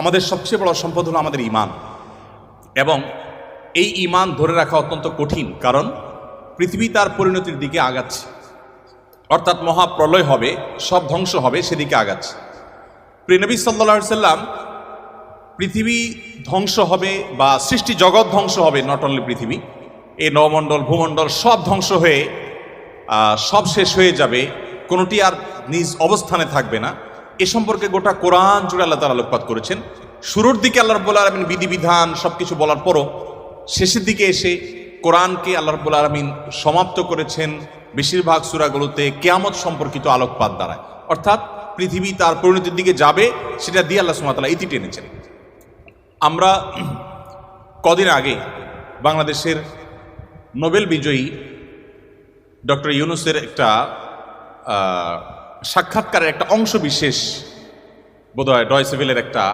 আমাদের সবচেয়ে বড় সম্পদ হলো আমাদের ইমান এবং এই ইমান ধরে রাখা অত্যন্ত কঠিন, কারণ পৃথিবী তার পরিণতির দিকে আগাচ্ছে। অর্থাৎ মহাপ্রলয় হবে, সব ধ্বংস হবে সেদিকে আগাচ্ছে। প্রিনবী সাল্লা সাল্লাম পৃথিবী ধ্বংস হবে বা সৃষ্টি জগৎ ধ্বংস হবে নট অনলি পৃথিবী, এই নবমণ্ডল, ভূমণ্ডল সব ধ্বংস হয়ে সব শেষ হয়ে যাবে, কোনোটি আর নিজ অবস্থানে থাকবে না। এ সম্পর্কে গোটা কোরআন জুড়ে আল্লাহ তালা আলোকপাত করেছেন। শুরুর দিকে আল্লাহ রব্বুল আলমিন বিধিবিধান সব কিছু বলার পরও শেষের দিকে এসে কোরআনকে আল্লাহ রব্বুল আলমিন সমাপ্ত করেছেন। বেশিরভাগ সুরাগুলোতে কেয়ামত সম্পর্কিত আলোকপাত দ্বারায়। অর্থাৎ পৃথিবী তার পরিণতির দিকে যাবে, সেটা দিয়ে আল্লাহ সুমাতালা ইতি টেনেছেন। আমরা কদিন আগে বাংলাদেশের নোবেল বিজয়ী ডক্টর ইউনুসের একটা সাক্ষাৎকারের একটা অংশ বিশেষ বোধহয় ডয়সেভিলের একটা